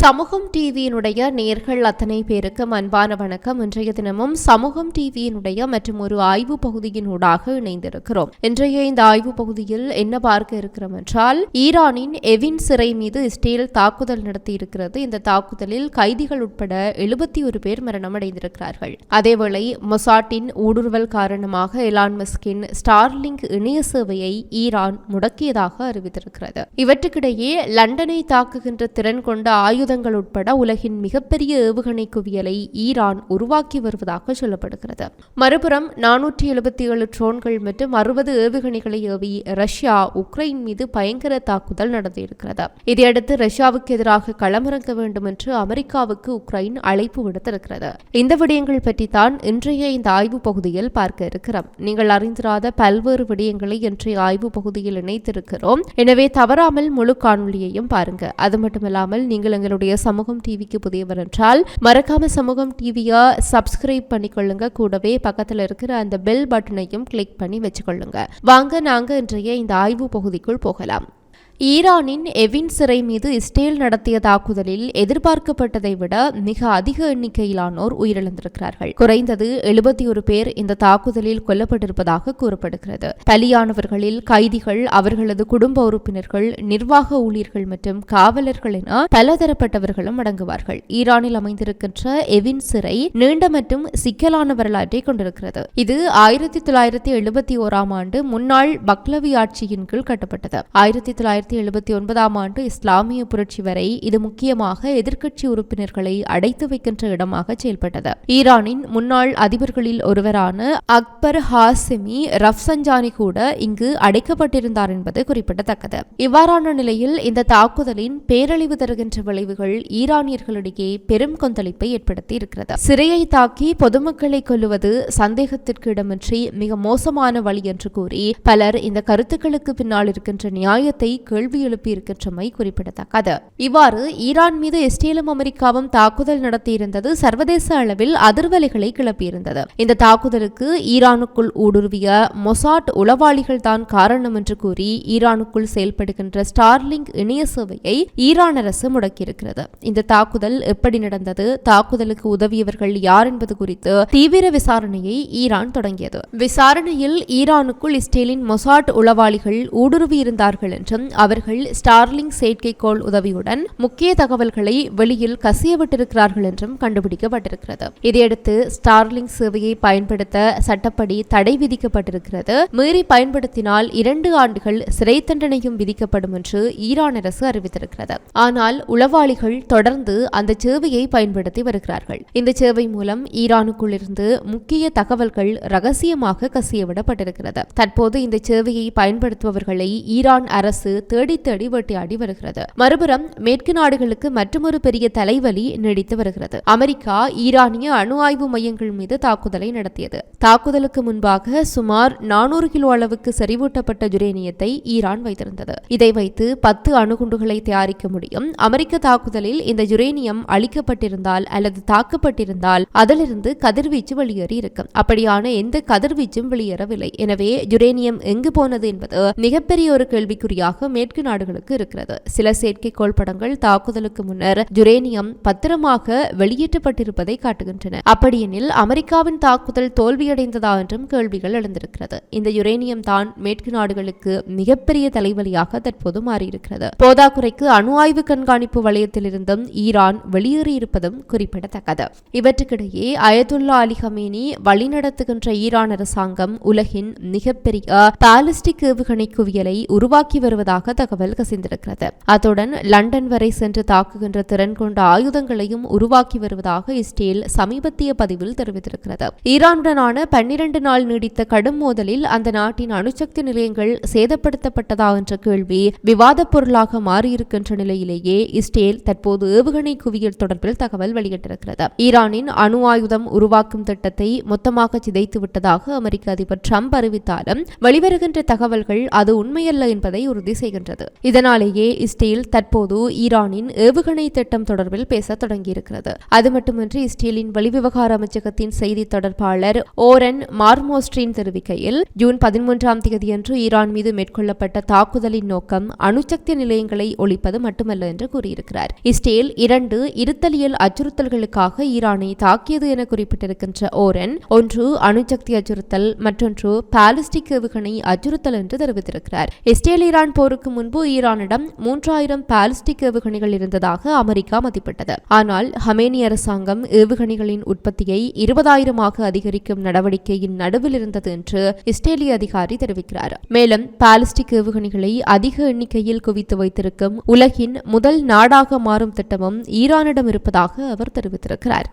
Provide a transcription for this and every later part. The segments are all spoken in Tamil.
சமூகம் டிவியினுடைய நேர்கள் அத்தனை பேருக்கும் அன்பான வணக்கம். இன்றைய தினமும் சமூகம் டிவியினுடைய மற்றும் ஒரு ஆய்வு பகுதியினூடாக இணைந்திருக்கிறோம். இன்றைய இந்த ஆய்வு பகுதியில் என்ன பார்க்க இருக்கிறோம் என்றால் ஈரானின் எவின் சிறை மீது இஸ்ரேல் தாக்குதல் நடத்தியிருக்கிறது. இந்த தாக்குதலில் கைதிகள் உட்பட எழுபத்தி ஒரு பேர் மரணமடைந்திருக்கிறார்கள். அதேவேளை மொசாட்டின் ஊடுருவல் காரணமாக எலான் மஸ்கின் ஸ்டார்லிங்க் இணைய சேவையை ஈரான் முடக்கியதாக அறிவித்திருக்கிறது. இவற்றுக்கிடையே லண்டனை தாக்குகின்ற திறன் கொண்ட ஆயுதங்கள் உட்பட உலகின் மிகப்பெரிய ஏவுகணை குவியலை ஈரான் உருவாக்கி வருவதாக சொல்லப்படுகிறது. மறுபுறம் நானூற்றி எழுபத்தி ஏழு ட்ரோன்கள் மற்றும் அறுபது ஏவுகணைகளை ஏவி ரஷ்யா உக்ரைன் மீது பயங்கர தாக்குதல் நடத்தியிருக்கிறது. இதையடுத்து ரஷ்யாவுக்கு எதிராக களமிறங்க வேண்டும் என்று அமெரிக்காவுக்கு உக்ரைன் அழைப்பு விடுத்திருக்கிறது. இந்த விடயங்கள் பற்றி தான் இன்றைய இந்த ஆய்வு பகுதியில் பார்க்க இருக்கிறோம். நீங்கள் அறிந்திராத பல்வேறு விடயங்களை இன்றைய ஆய்வு பகுதியில் இணைத்திருக்கிறோம். எனவே தவறாமல் முழு காணொலியையும் பாருங்க. அது மட்டுமில்லாமல் நீங்கள் எங்கள் எங்களுடைய சமூகம் டிவிக்கு புதியவர் என்றால் மறக்காம சமூகம் டிவியை சப்ஸ்கிரைப் பண்ணிக்கொள்ளுங்க. கூடவே பக்கத்தில் இருக்கிற அந்த பெல் பட்டனையும் கிளிக் பண்ணி வச்சுக்கொள்ளுங்க. வாங்க நாங்க இன்றைய இந்த ஆய்வு பகுதிக்குள் போகலாம். ஈரானின் எவின் சிறை மீது இஸ்ரேல் நடத்திய தாக்குதலில் எதிர்பார்க்கப்பட்டதை விட மிக அதிக எண்ணிக்கையிலானோர் உயிரிழந்திருக்கிறார்கள். குறைந்தது எழுபத்தி ஒரு பேர் இந்த தாக்குதலில் கொல்லப்பட்டிருப்பதாக கூறப்படுகிறது. பலியானவர்களில் கைதிகள் அவர்களது குடும்ப உறுப்பினர்கள் நிர்வாக ஊழியர்கள் மற்றும் காவலர்கள் என பலதரப்பட்டவர்களும் அடங்குவார்கள். ஈரானில் அமைந்திருக்கின்ற எவின் சிறை நீண்ட மற்றும் சிக்கலான வரலாற்றை கொண்டிருக்கிறது. இது ஆயிரத்தி தொள்ளாயிரத்தி எழுபத்தி ஓராம் ஆண்டு முன்னாள் பக்லவி ஆட்சியின் கீழ் கட்டப்பட்டது. ஆயிரத்தி தொள்ளாயிரத்தி எழுபத்தி ஒன்பதாம் ஆண்டு இஸ்லாமிய புரட்சி வரை இது முக்கியமாக எதிர்க்கட்சி உறுப்பினர்களை அடைத்து வைக்கின்ற இடமாக செயல்பட்டது. ஈரானின் முன்னாள் அதிபர்களில் ஒருவரான அக்பர் ஹாசிமி ரஃப்சஞ்சானி கூட இங்கு அடைக்கப்பட்டிருந்தார் என்பது குறிப்பிடத்தக்கது. இவ்வாறான நிலையில் இந்த தாக்குதலின் பேரழிவு தருகின்ற விளைவுகள் ஈரானியர்களிடையே பெரும் கொந்தளிப்பை ஏற்படுத்தி இருக்கிறது. சிறையை தாக்கி பொதுமக்களை கொல்லுவது சந்தேகத்திற்கு இடமின்றி மிக மோசமான வழி என்று கூறி பலர் இந்த கருத்துக்களுக்கு பின்னால் இருக்கின்ற நியாயத்தை கேள்வி எழுப்பியிருக்கின்றமை குறிப்பிடத்தக்கது. இவ்வாறு ஈரான் மீது இஸ்ரேலும் அமெரிக்காவும் தாக்குதல் நடத்தியிருந்தது சர்வதேச அளவில் அதிர்வலைகளை கிளப்பியிருந்தது. இந்த தாக்குதலுக்கு ஈரானுக்குள் ஊடுருவிய மொசாட் உளவாளிகள் தான் காரணம் என்று கூறி ஈரானுக்குள் செயல்படுகின்ற ஸ்டார்லிங் இணைய சேவையை ஈரான் அரசு முடக்கியிருக்கிறது. இந்த தாக்குதல் எப்படி நடந்தது தாக்குதலுக்கு உதவியவர்கள் யார் என்பது குறித்து தீவிர விசாரணையை ஈரான் தொடங்கியது. விசாரணையில் ஈரானுக்குள் இஸ்ரேலின் மொசாட் உளவாளிகள் ஊடுருவியிருந்தார்கள் என்றும் அவர்கள் ஸ்டார்லிங் செயற்கைக்கோள் உதவியுடன் முக்கிய தகவல்களை வெளியில் கசியவிட்டிருக்கிறார்கள் என்றும் கண்டுபிடிக்கப்பட்டிருக்கிறது. இதையடுத்து ஸ்டார்லிங் சேவையை பயன்படுத்த சட்டப்படி தடை விதிக்கப்பட்டிருக்கிறது. மீறி பயன்படுத்தினால் இரண்டு ஆண்டுகள் சிறை தண்டனையும் விதிக்கப்படும் என்று ஈரான் அரசு அறிவித்திருக்கிறது. ஆனால் உளவாளிகள் தொடர்ந்து அந்த சேவையை பயன்படுத்தி வருகிறார்கள். இந்த சேவை மூலம் ஈரானுக்குள் இருந்து முக்கிய தகவல்கள் ரகசியமாக கசியவிடப்பட்டிருக்கிறது. தற்போது இந்த சேவையை பயன்படுத்துபவர்களை ஈரான் அரசு தேடி தேடி வேட்டையாடி வருகிறது. மறுபுறம் மேற்கு நாடுகளுக்கு மற்றொரு பெரிய தலைவலி நீடித்து வருகிறது. அமெரிக்கா ஈரானிய அணு ஆய்வு மையங்கள் மீது தாக்குதலை நடத்தியது. தாக்குதலுக்கு முன்பாக சுமார் நானூறு கிலோ அளவுக்கு செறிவூட்டப்பட்ட யுரேனியத்தை ஈரான் வைத்திருந்தது. இதை வைத்து பத்து அணுகுண்டுகளை தயாரிக்க முடியும். அமெரிக்க தாக்குதலில் இந்த யுரேனியம் அழிக்கப்பட்டிருந்தால் அல்லது தாக்கப்பட்டிருந்தால் அதிலிருந்து கதிர்வீச்சு வெளியேறி இருக்கும். அப்படியான எந்த கதிர்வீச்சும் வெளியேறவில்லை. எனவே யுரேனியம் எங்கு போனது என்பது மிகப்பெரிய ஒரு கேள்விக்குறியாக மேற்கு நாடுகளுக்கு இருக்கிறது. சில செயற்கைக்கோள் படங்கள் தாக்குதலுக்கு முன்னர் யுரேனியம் பத்திரமாக வெளியேற்றப்பட்டிருப்பதை காட்டுகின்றன. அப்படியெனில் அமெரிக்காவின் தாக்குதல் தோல்வியடைந்ததா என்றும் கேள்விகள் எழுந்திருக்கிறது. இந்த யுரேனியம் தான் மேற்கு நாடுகளுக்கு மிகப்பெரிய தலைவலியாக தற்போது மாறியிருக்கிறது. போதாக்குறைக்கு அணு ஆய்வு கண்காணிப்பு வலயத்திலிருந்தும் ஈரான் வெளியேறியிருப்பதும் குறிப்பிடத்தக்கது. இவற்றுக்கிடையே அயதுல்லா அலி ஹமேனி வழிநடத்துகின்ற ஈரான் அரசாங்கம் உலகின் மிகப்பெரிய பாலிஸ்டிக் ஏவுகணை குவியலை உருவாக்கி வருவதாக தகவல் கசிந்திருக்கிறது. அத்துடன் லண்டன் வரை சென்று தாக்குகின்ற திறன் கொண்ட ஆயுதங்களையும் உருவாக்கி வருவதாக இஸ்ரேல் சமீபத்திய பதிவில் தெரிவித்திருக்கிறது. ஈரானுடனான பன்னிரண்டு நாள் நீடித்த கடும் மோதலில் அந்த நாட்டின் அணுசக்தி நிலையங்கள் சேதப்படுத்தப்பட்டதா என்ற கேள்வி விவாதப் பொருளாக மாறியிருக்கின்ற நிலையிலேயே இஸ்ரேல் தற்போது ஏவுகணை குவியல் தொடர்பில் தகவல் வெளியிட்டிருக்கிறது. ஈரானின் அணு ஆயுதம் உருவாக்கும் திட்டத்தை மொத்தமாக சிதைத்து விட்டதாக அமெரிக்க அதிபர் ட்ரம்ப் அறிவித்தாலும் வெளிவருகின்ற தகவல்கள் அது உண்மையல்ல என்பதை உறுதி செய்கிறது. வருகின்றது இதனாலேயே இஸ்ரேல் தற்போது ஈரானின் ஏவுகணை திட்டம் தொடர்பில் பேச தொடங்கியிருக்கிறது. அது மட்டுமின்றி இஸ்ரேலின் வெளிவிவகார அமைச்சகத்தின் செய்தி தொடர்பாளர் ஓரன் மார்மோஸ்ட்ரின் தெரிவிக்கையில் ஜூன் பதிமூன்றாம் தேதியன்று ஈரான் மீது மேற்கொள்ளப்பட்ட தாக்குதலின் நோக்கம் அணுசக்தி நிலையங்களை ஒழிப்பது மட்டுமல்ல என்று கூறியிருக்கிறார். இஸ்ரேல் இரண்டு இருத்தலியல் அச்சுறுத்தல்களுக்காக ஈரானை தாக்கியது என குறிப்பிட்டிருக்கின்ற ஓரன் ஒன்று அணுசக்தி அச்சுறுத்தல் மற்றொன்று பாலிஸ்டிக் ஏவுகணை அச்சுறுத்தல் என்று தெரிவித்திருக்கிறார். இஸ்ரேல் ஈரான் போருக்கு முன்பு ஈரானிடம் மூன்றாயிரம் பாலிஸ்டிக் ஏவுகணைகள் இருந்ததாக அமெரிக்கா மதிப்பிட்டது. ஆனால் ஹமேனி அரசாங்கம் ஏவுகணைகளின் உற்பத்தியை இருபதாயிரமாக அதிகரிக்கும் நடவடிக்கையின் நடுவில் இருந்தது என்று இஸ்ரேலிய அதிகாரி தெரிவிக்கிறார். மேலும் பாலிஸ்டிக் ஏவுகணைகளை அதிக எண்ணிக்கையில் குவித்து வைத்திருக்கும் உலகின் முதல் நாடாக மாறும் திட்டமும் ஈரானிடம் இருப்பதாக அவர் தெரிவித்திருக்கிறார்.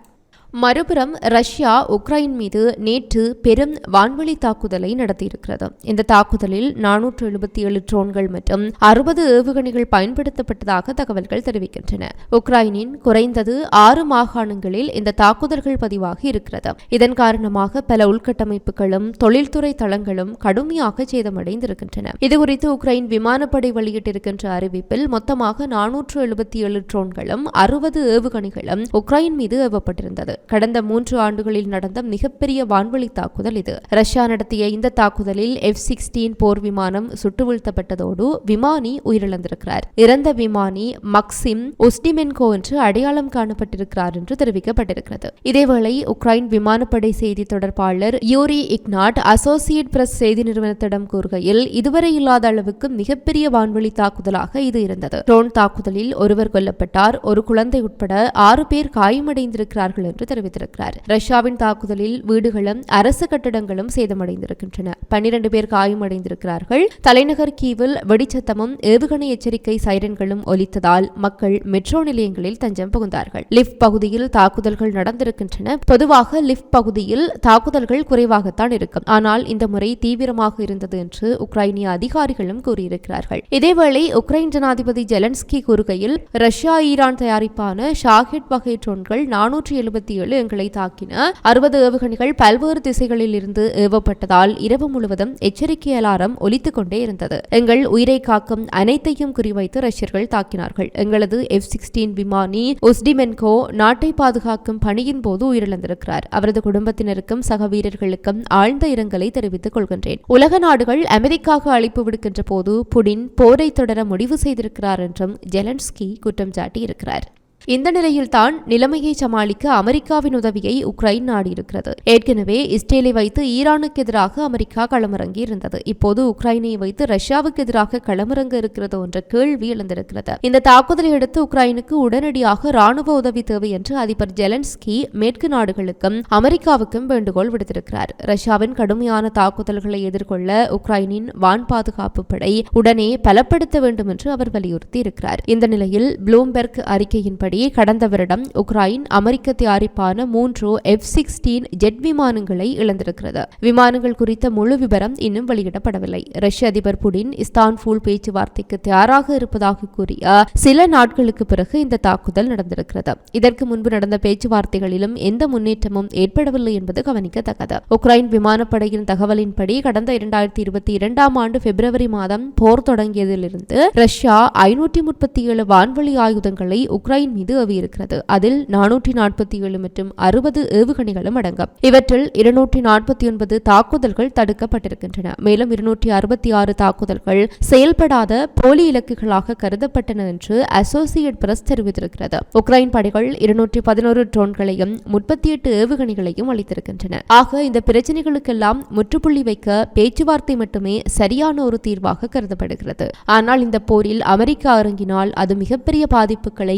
மறுபுறம் ரஷ்யா உக்ரைன் மீது நேற்று பெரும் வான்வழி தாக்குதலை நடத்தியிருக்கிறது. இந்த தாக்குதலில் நானூற்று எழுபத்தி ஏழு ட்ரோன்கள் மற்றும் அறுபது ஏவுகணைகள் பயன்படுத்தப்பட்டதாக தகவல்கள் தெரிவிக்கின்றன. உக்ரைனின் குறைந்தது ஆறு மாகாணங்களில் இந்த தாக்குதல்கள் பதிவாகி இருக்கிறது. இதன் காரணமாக பல உள்கட்டமைப்புகளும் தொழில்துறை தளங்களும் கடுமையாக சேதமடைந்திருக்கின்றன. இதுகுறித்து உக்ரைன் விமானப்படை வெளியிட்டிருக்கின்ற அறிவிப்பில் மொத்தமாக நானூற்று எழுபத்தி ஏழு ட்ரோன்களும் அறுபது ஏவுகணைகளும் உக்ரைன் மீது ஏவப்பட்டிருந்தது. கடந்த மூன்று ஆண்டுகளில் நடந்த மிகப்பெரிய வான்வழி தாக்குதல் இது. ரஷ்யா நடத்திய இந்த தாக்குதலில் எஃப் சிக்ஸ்டீன் போர் விமானம் சுட்டு வீழ்த்தப்பட்டதோடு விமானி உயிரிழந்திருக்கிறார். இறந்த விமானி மக்சிம் ஒஸ்டிமென்கோ என்று அடையாளம் காணப்பட்டிருக்கிறார் என்று தெரிவிக்கப்பட்டிருக்கிறது. இதேவேளை உக்ரைன் விமானப்படை செய்தி தொடர்பாளர் யூரி இக்னாட் அசோசியேட் பிரஸ் செய்தி நிறுவனத்திடம் கூறுகையில் இதுவரை இல்லாத அளவுக்கு மிகப்பெரிய வான்வழி தாக்குதலாக இது இருந்தது. ட்ரோன் தாக்குதலில் ஒருவர் கொல்லப்பட்டார் ஒரு குழந்தை உட்பட ஆறு பேர் காயமடைந்திருக்கிறார்கள் என்று தெரிவித்திருக்கிறார். ரஷ்யாவின் தாக்குதலில் வீடுகளும் அரசு கட்டடங்களும் சேதமடைந்திருக்கின்றன. பன்னிரண்டு பேர் காயமடைந்திருக்கிறார்கள். தலைநகர் கீவில் வெடிச்சத்தமும் ஏவுகணை எச்சரிக்கை சைரன்களும் ஒலித்ததால் மக்கள் மெட்ரோ நிலையங்களில் தஞ்சம் புகுந்தார்கள். லிஃப்ட் பகுதியில் தாக்குதல்கள் நடந்திருக்கின்றன. பொதுவாக லிஃப்ட் பகுதியில் தாக்குதல்கள் குறைவாகத்தான் இருக்கும். ஆனால் இந்த முறை தீவிரமாக இருந்தது என்று உக்ரைனிய அதிகாரிகளும் கூறியிருக்கிறார்கள். இதேவேளை உக்ரைன் ஜனாதிபதி ஜெலன்ஸ்கி கூறுகையில் ரஷ்யா ஈரான் தயாரிப்பான ஷாஹெட் வகை ட்ரோன்கள் நானூற்றி எழுபத்தி ஏழு எங்களை தாக்கின அறுபது ஏவுகணைகள் பல்வேறு திசைகளில் இருந்து ஏவப்பட்டதால் இரவு முழுவதும் எச்சரிக்கை அலாரம் ஒலித்துக் கொண்டே இருந்தது. எங்கள் உயிரை காக்கும் அனைத்தையும் குறிவைத்து ரஷ்யர்கள் தாக்கினார்கள். எங்களது எஃப் சிக்ஸ்டீன் விமானி உஸ்டிமென்கோ நாட்டை பாதுகாக்கும் பணியின் போது உயிரிழந்திருக்கிறார். அவரது குடும்பத்தினருக்கும் சக வீரர்களுக்கும் ஆழ்ந்த இரங்கலை தெரிவித்துக் கொள்கின்றேன். உலக நாடுகள் அமெரிக்காக அழைப்பு விடுக்கின்ற போது புடின் போரை தொடர முடிவு செய்திருக்கிறார் என்றும் ஜெலன்ஸ்கி குற்றம் சாட்டியிருக்கிறார். இந்த நிலையில்தான் நிலைமையை சமாளிக்க அமெரிக்காவின் உதவியை உக்ரைன் நாடியிருக்கிறது. ஏற்கனவே இஸ்ரேலை வைத்து ஈரானுக்கு எதிராக அமெரிக்கா களமிறங்கி இருந்தது. இப்போது உக்ரைனை வைத்து ரஷ்யாவுக்கு எதிராக களமிறங்க இருக்கிறது என்ற கேள்வி எழுந்திருக்கிறது. இந்த தாக்குதலை அடுத்து உக்ரைனுக்கு உடனடியாக ராணுவ உதவி தேவை என்று அதிபர் ஜெலன்ஸ்கி மேற்கு நாடுகளுக்கும் அமெரிக்காவுக்கும் வேண்டுகோள் விடுத்திருக்கிறார். ரஷ்யாவின் கடுமையான தாக்குதல்களை எதிர்கொள்ள உக்ரைனின் வான் பாதுகாப்பு படை உடனே பலப்படுத்த வேண்டும் என்று அவர் வலியுறுத்தி இருக்கிறார் இந்த நிலையில் ப்ளூம்பெர்க் அறிக்கையின்படி கடந்த வருடம் உக்ரைன் அமெரிக்க தயாரிப்பான மூன்று எஃப் சிக்ஸ்டீன் ஜெட் விமானங்களை இழந்திருக்கிறது. விமானங்கள் குறித்த முழு விவரம் இன்னும் வெளியிடப்படவில்லை. ரஷ்ய அதிபர் புடின் இஸ்தான்புல் பேச்சுவார்த்தைக்கு தயாராக இருப்பதாக கூறிய சில நாட்களுக்கு பிறகு இந்த தாக்குதல் நடந்திருக்கிறது. இதற்கு முன்பு நடந்த பேச்சுவார்த்தைகளிலும் எந்த முன்னேற்றமும் ஏற்படவில்லை என்பது கவனிக்கத்தக்கது. உக்ரைன் விமானப்படையின் தகவலின்படி கடந்த இரண்டாயிரத்தி இருபத்தி இரண்டாம் ஆண்டு பிப்ரவரி மாதம் போர் தொடங்கியதிலிருந்து ரஷ்யா ஐநூற்றி முப்பத்தி ஏழு வான்வழி ஆயுதங்களை உக்ரைன் மீது ஏவியிருக்கிறது அதில் நானூற்றி நாற்பத்தி ஏழு மற்றும் அறுபது ஏவுகணைகளும் அடங்கும். இவற்றில் இருநூற்றி நாற்பத்தி ஒன்பது தாக்குதல்கள் தடுக்கப்பட்டிருக்கின்றன. மேலும் இருநூற்றி அறுபத்தி ஆறு தாக்குதல்கள் செயல்படாத போலி இலக்குகளாக கருதப்பட்டன என்று அசோசியேட் பிரஸ் தெரிவித்திருக்கிறது. உக்ரைன் படைகள் இருநூற்றி பதினோரு ட்ரோன்களையும் முப்பத்தி எட்டு ஏவுகணைகளையும் அளித்திருக்கின்றன. ஆக இந்த பிரச்சனைகளுக்கெல்லாம் முற்றுப்புள்ளி வைக்க பேச்சுவார்த்தை மட்டுமே சரியான ஒரு தீர்வாக கருதப்படுகிறது. ஆனால் இந்த போரில் அமெரிக்கா இறங்கினால் அது மிகப்பெரிய பாதிப்புகளை